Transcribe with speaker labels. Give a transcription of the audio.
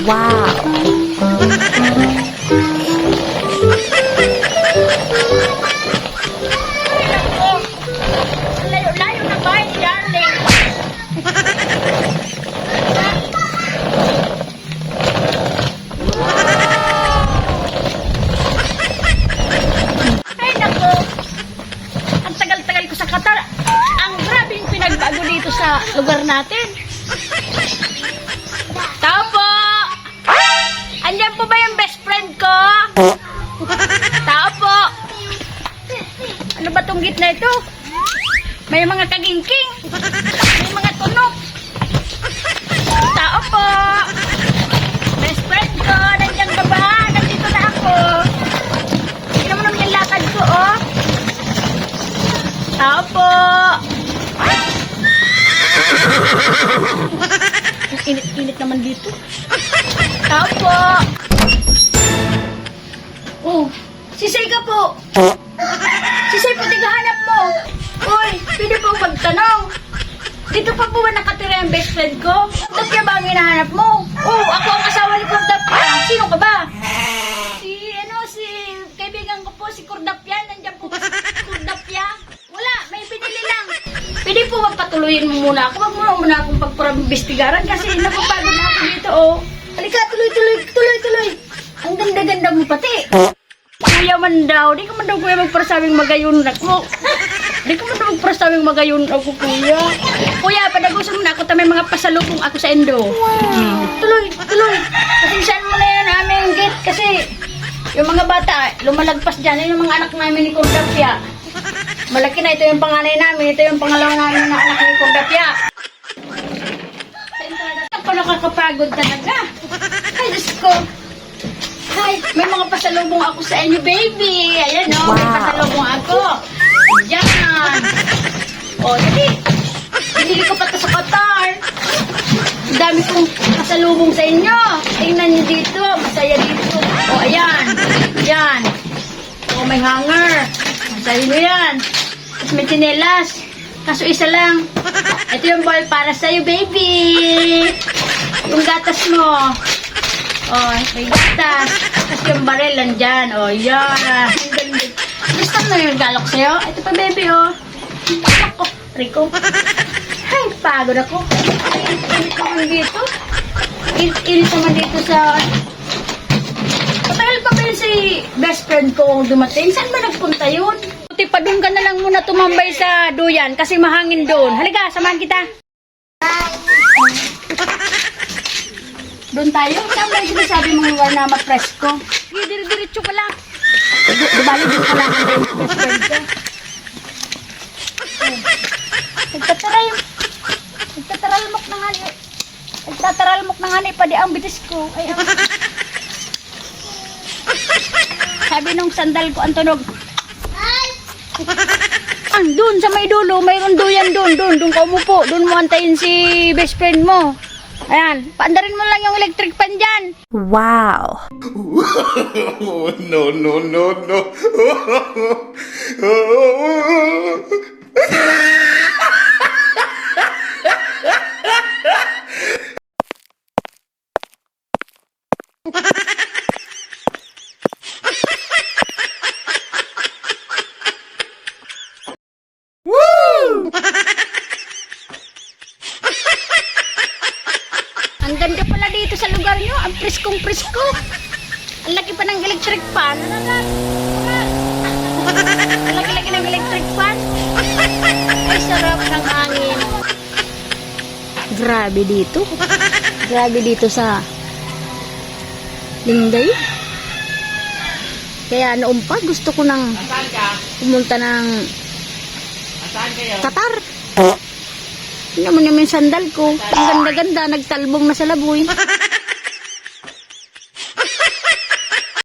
Speaker 1: Wow.
Speaker 2: Layo-layo bahay ni Darling. Ay, nako. Ang tagal-tagal ko sa Qatar. Ang grabing pinagbago dito sa lugar natin. Tao po! Ano ba tong gitna ito? May mga kagingking. May mga tunog. Tao po. Best friend ko. Nandiyan ka ba? Nandito na ako. Tignan mo naman yung lakad ko, oh. Tao po. Init-init naman dito. Tao po. Dito pa po ba nakatira yung best friend ko? Tapya ba ang hinahanap mo? Oh, ako ang asawa ni Kordapya. Sino ka ba? Si, ano, si kaibigan ko po, si Kordapya. Nandiyan po si Kordapya? Wala, may pinili lang. Pwede po magpatuloyin mo muna ako. Wag mo na muna akong pagpapabestigaran kasi napapagod na ako dito, oh. Halika, tuloy, tuloy, tuloy, tuloy. Ang ganda-ganda mo pati. Kuya man daw, di ka man daw kuya magprasabing magayon ako. Di ka man magprasabing magayon ako, kuya. Kuya, padagusan mo na ako tamay mga pasalubong ako sa endo. Hmm. Tuloy, tuloy. Pasensyahan mo na yan aming gate kasi yung mga bata, lumalagpas dyan, yun yung mga anak namin ni Kordapya. Malaki na, ito yung panganay namin, ito yung pangalawa namin na anak ni Kordapya. Ako nakakapagod talaga. Ay, Diyos ko. Hi, may mga pasalubong ako sa inyo, baby. Ayan, oh, may
Speaker 1: Wow.
Speaker 2: pasalubong ako. Yan. O, dali. Binili ko pa to sa Qatar. Ang dami kong pasalubong sa inyo. Tingnan niyo dito. Masaya dito. O, ayan. Yan. O, may hanger. Masaya niyo yan. Tapos may chinelas. Kaso isa lang. Ito yung ball para sa'yo, baby. Yung gatas mo. Oh, may gatas. Tapos yung baril nandyan. Oh, yan. Gusto mo yung galok sa'yo? Ito pa, baby, oh. Ako, Rico. Ay, pagod ako. Init naman dito. Init, naman dito sa... Matagal pa yun si best friend ko dumating? Saan ba nagpunta yun? Buti pa doon ka na lang muna tumambay sa duyan kasi mahangin doon. Halika, samahan kita. Doon tayo? Saan ba yung sinasabi mong lugar na mapresko? Sige, dire-diretso ka lang. Di- Di ka lang ang best friend ko. Oh. Nagtataral. Nagtataralmok na nga ni. Nagtataralmok na nga ni pa di ang bitis ko. Ay, ang... Sabi nung sandal ko ang tunog. Ang doon sa may dulo, mayroon duyan doon, doon, doon ka umupo, doon mo antayin si best friend mo. Ayan, paandarin mo lang yung electric fan dyan.
Speaker 1: Wow.
Speaker 3: No, no, no, no.
Speaker 2: Ang ganda pala dito sa lugar nyo, ang priskong prisko. Ang laki pa ng electric fan. Ang laki-laki ng electric fan. Ay, sarap ng hangin. Grabe dito. Grabe dito sa Lingday. Kaya noon pa gusto ko nang pumunta ng Qatar. Tingnan mo naman yung sandal ko. Ang ganda-ganda, nagtalbong na sa laboy.